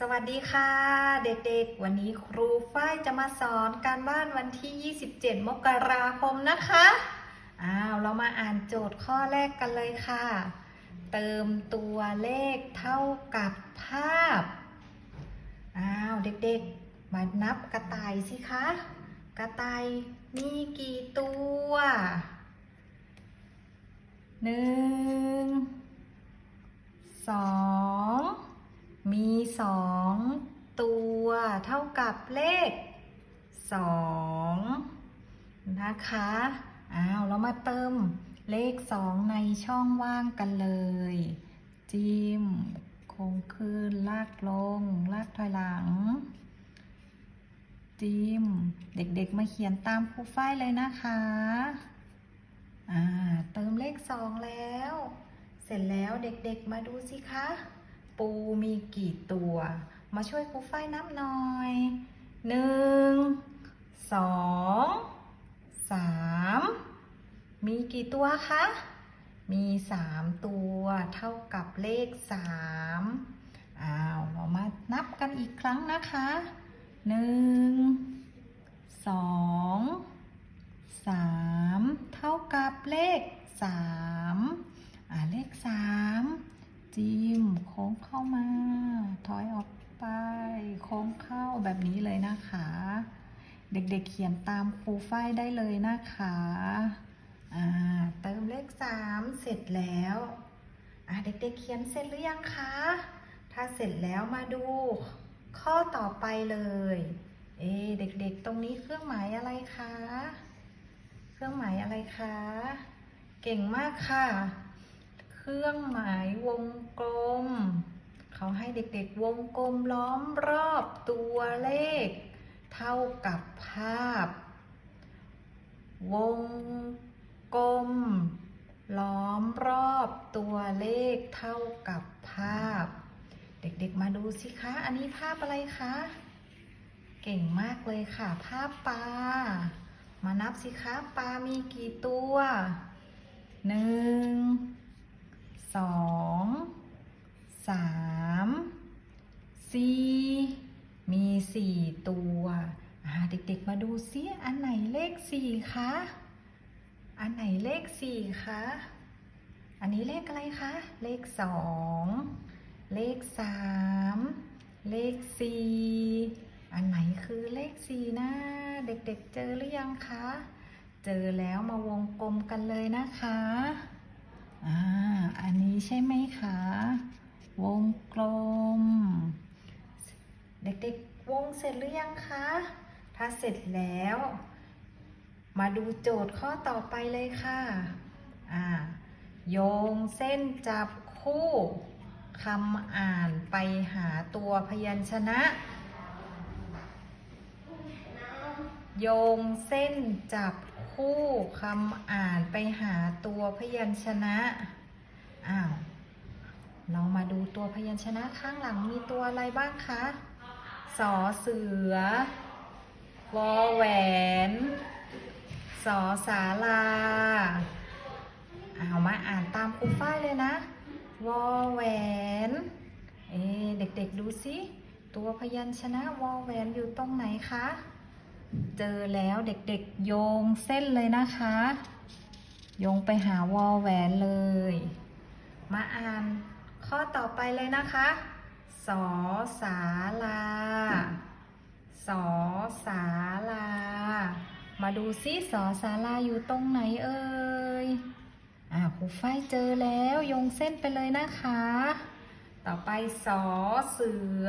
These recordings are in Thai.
สวัสดีค่ะเด็กๆ วันนี้ครูฝ้ายจะมาสอนการบ้านวันที่ 27 มกราคมนะคะ อ้าวเรามาอ่านโจทย์ข้อแรกกันเลยค่ะ เติมตัวเลขเท่ากับภาพ อ้าวเด็กๆ มานับกระต่ายสิคะ กระต่ายมีกี่ตัวหนึ่งสอง มีสองตัวเท่ากับเลขสองนะคะ อ้าว เรามาเติมเลขสองในช่องว่างกันเลย จิ้มโค้งขึ้น ลากลง ลากถอยหลัง จิ้ม เด็กๆมาเขียนตามครูฝ้ายเลยนะคะ อ่า เติมเลขสองแล้ว เสร็จแล้วเด็กๆมาดูสิคะ ปูมีกี่ตัว มาช่วยครูฝ้ายนับหน่อยหนึ่งสองสามมีกี่ตัวคะ มีสามตัวเท่ากับเลขสามอ้าวเรามานับกันอีกครั้งนะคะหนึ่งสองสามเท่ากับเลขสามอ่าเลขสาม จิ้มโค้งเข้ามา ถอยออกไปโค้งเข้าแบบนี้เลยนะคะ เด็กๆเขียนตามครูฝ้ายได้เลยนะคะอ่าเติมเลขสามเสร็จแล้วอ่าเด็กๆเขียนเสร็จหรือยังคะ ถ้าเสร็จแล้วมาดูข้อต่อไปเลย เอเด็กๆ ตรงนี้เครื่องหมายอะไรคะ เครื่องหมายอะไรคะ เก่งมากค่ะ เครื่องหมายวงกลม เขาให้เด็กๆวงกลมล้อมรอบตัวเลข เท่ากับภาพ วงกลม ล้อมรอบตัวเลขเท่ากับภาพ เด็กๆมาดูสิคะ อันนี้ภาพอะไรคะ เก่งมากเลยค่ะ ภาพปลามานับสิคะปลามีกี่ตัวหนึ่ง สองสามสี่มีสี่ตัวเด็กๆมาดูซิอันไหนเลขสี่คะ อันไหนเลขสี่คะ อันนี้เลขอะไรคะ เลขสองเลขสามเลขสี่อันไหนคือเลขสี่นะ เด็กๆเจอหรือยังคะ เจอแล้วมาวงกลมกันเลยนะคะ อ่า อันนี้ใช่ไหมคะ วงกลม เด็กๆ วงเสร็จหรือยังคะ ถ้าเสร็จแล้ว มาดูโจทย์ข้อต่อไปเลยค่ะ อ่า โยงเส้นจับคู่คำอ่านไปหาตัวพยัญชนะ โยงเส้นจับ คู่คำอ่านไปหาตัวพยัญชนะอ้าวเรามาดูตัวพยัญชนะข้างหลังมีตัวอะไรบ้างคะสอเสือวอแหวนสอสาลาเอามาอ่านตามครูฝ้ายเลยนะวอแหวนเอ๊เด็กๆดูสิตัวพยัญชนะวอแหวนอยู่ตรงไหนคะ เจอแล้วเด็กๆโยงเส้นเลยนะคะ โยงไปหาวอลแหวนเลย มาอ่านข้อต่อไปเลยนะคะ สอสาลา สอสาลา มาดูซิสอสาลาอยู่ตรงไหนเอ่ยอ่าครูฝ้ายเจอแล้วโยงเส้นไปเลยนะคะ ต่อไปสอเสือ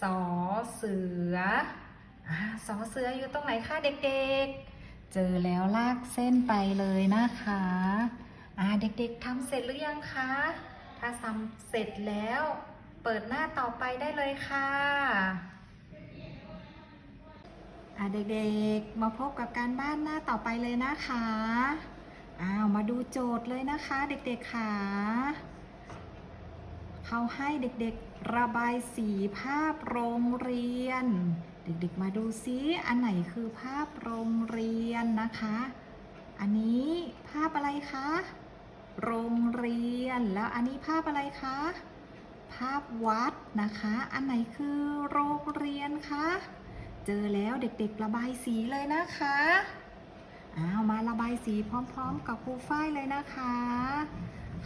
สอเสือ สอเสืออยู่ตรงไหนคะเด็กๆ เจอแล้วลากเส้นไปเลยนะคะอ่าเด็กๆทำเสร็จหรือยังคะ ถ้าทำเสร็จแล้ว เปิดหน้าต่อไปได้เลยค่ะอ่าเด็กๆ มาพบกับการบ้านหน้าต่อไปเลยนะคะอ้าวมาดูโจทย์เลยนะคะเด็กๆค่ะเขาให้เด็กๆระบายสีภาพโรงเรียน เด็กๆมาดูซิอันไหนคือภาพโรงเรียนนะคะ อันนี้ภาพอะไรคะ โรงเรียน แล้วอันนี้ภาพอะไรคะ ภาพวัดนะคะ อันไหนคือโรงเรียนคะ เจอแล้วเด็กๆระบายสีเลยนะคะอ้าวมาระบายสีพร้อมๆ กับครูฝ้ายเลยนะคะ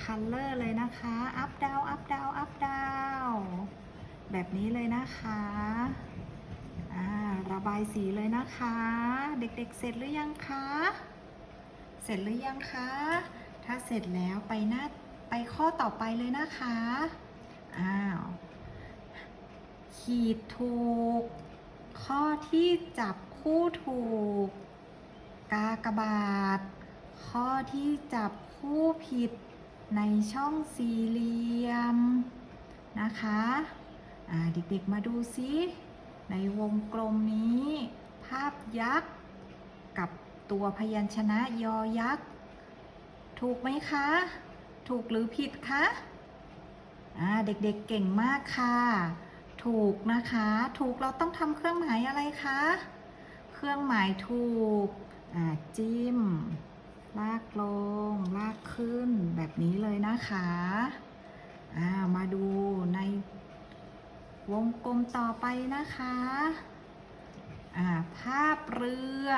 คัลเลอร์เลยนะคะ อัพดาวอัพดาวอัพดาวแบบนี้เลยนะคะ ระบายสีเลยนะคะ เด็กๆ เสร็จหรือยังคะ เสร็จหรือยังคะ ถ้าเสร็จแล้วไปหน้าไปข้อต่อไปเลยนะคะ อ้าว ขีดถูก ข้อที่จับคู่ถูก กากบาท ข้อที่จับคู่ผิดในช่องสี่เหลี่ยมนะคะอ่าเด็กๆมาดูซิ ในวงกลมนี้ ภาพยักษ์ กับตัวพยัญชนะยอยักษ์ ถูกไหมคะ ถูกหรือผิดคะอ่าเด็กๆเก่งมากค่ะ ถูกนะคะ ถูกเราต้องทำเครื่องหมายอะไรคะ เครื่องหมายถูกอ่าจิ้ม ลากลง ลากขึ้นแบบนี้เลยนะคะอ่ามาดูใน วงกลมต่อไปนะคะาภาพเรือ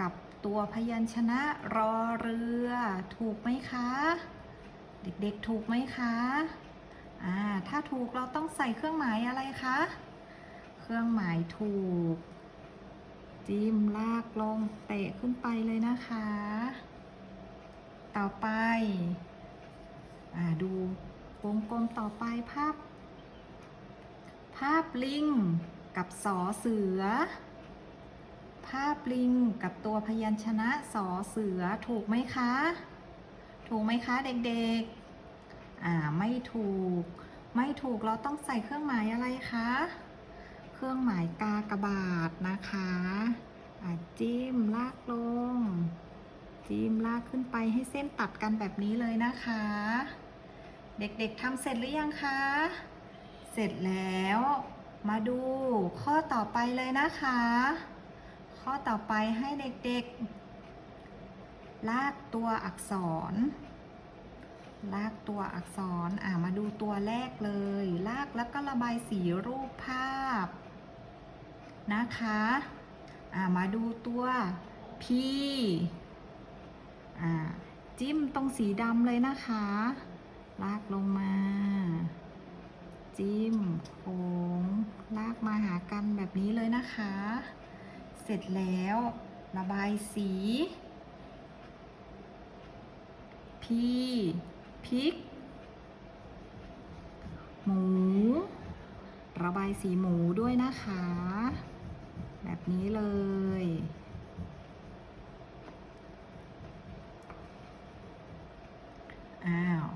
กับตัวพยัญชนะรอเรือ ถูกไหมคะ เด็กๆถูกไหมคะอ่าถ้าถูกเราต้องใส่เครื่องหมายอะไรคะ เครื่องหมายถูก จิ้มลากลงเตะขึ้นไปเลยนะคะ ต่อไปอ่าดูวงกลมต่อไปภาพ ภาพลิงกับสอเสือ ภาพลิงกับตัวพยัญชนะสอเสือถูกไหมคะ ถูกไหมคะเด็กๆ อ่าไม่ถูก ไม่ถูกเราต้องใส่เครื่องหมายอะไรคะ เครื่องหมายกากบาทนะคะจิ้มลากลง จิ้มลากขึ้นไปให้เส้นตัดกันแบบนี้เลยนะคะ เด็กๆทำเสร็จหรือยังคะ เสร็จแล้ว มาดูข้อต่อไปเลยนะคะ ข้อต่อไปให้เด็กๆ ลากตัวอักษร ลากตัวอักษรอ่ามาดูตัวแรกเลย ลากแล้วก็ระบายสีรูปภาพ นะคะอ่ามาดูตัว P อ่าจิ้มตรงสีดำเลยนะคะ ลากลงมา จิ้มโค้งลากมาหากันแบบนี้เลยนะคะ เสร็จแล้วระบายสี พี พริก หมู ระบายสีหมูด้วยนะคะ แบบนี้เลยอ้าว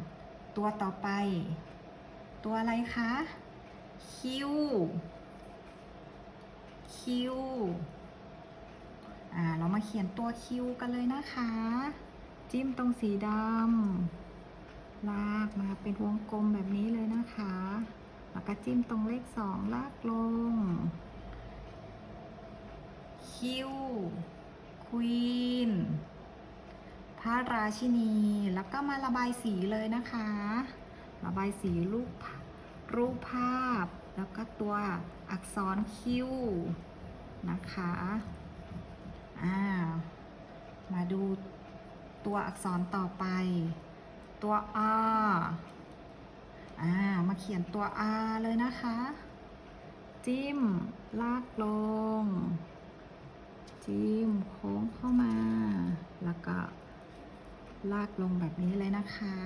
ตัวต่อไป ตัวอะไรคะ คิว คิว อ่า เรามาเขียนตัวคิวกันเลยนะคะ จิ้มตรงสีดำ ลากมาเป็นวงกลมแบบนี้เลยนะคะ แล้วก็จิ้มตรงเลขสองลากลง คิว ควีน พระราชินี แล้วก็มาระบายสีเลยนะคะ ระบายสีรูปรูปภาพ แล้วก็ตัวอักษรคิวนะคะอ่ามาดูตัวอักษรต่อไป ตัว R อ่ามาเขียนตัว R เลยนะคะ จิ้ม ลากลง จิ้มโค้งเข้ามา แล้วก็ลากลงแบบนี้เลยนะคะ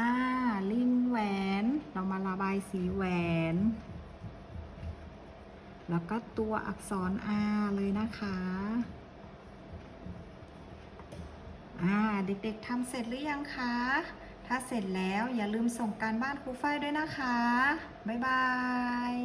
อ่า ลิงแหวน เรามาระบายสีแหวน แล้วก็ตัวอักษร R เลยนะคะ อ่า เด็กๆทำเสร็จหรือยังคะ ถ้าเสร็จแล้วอย่าลืมส่งการบ้านครูฝ้ายด้วยนะคะ บ๊ายบาย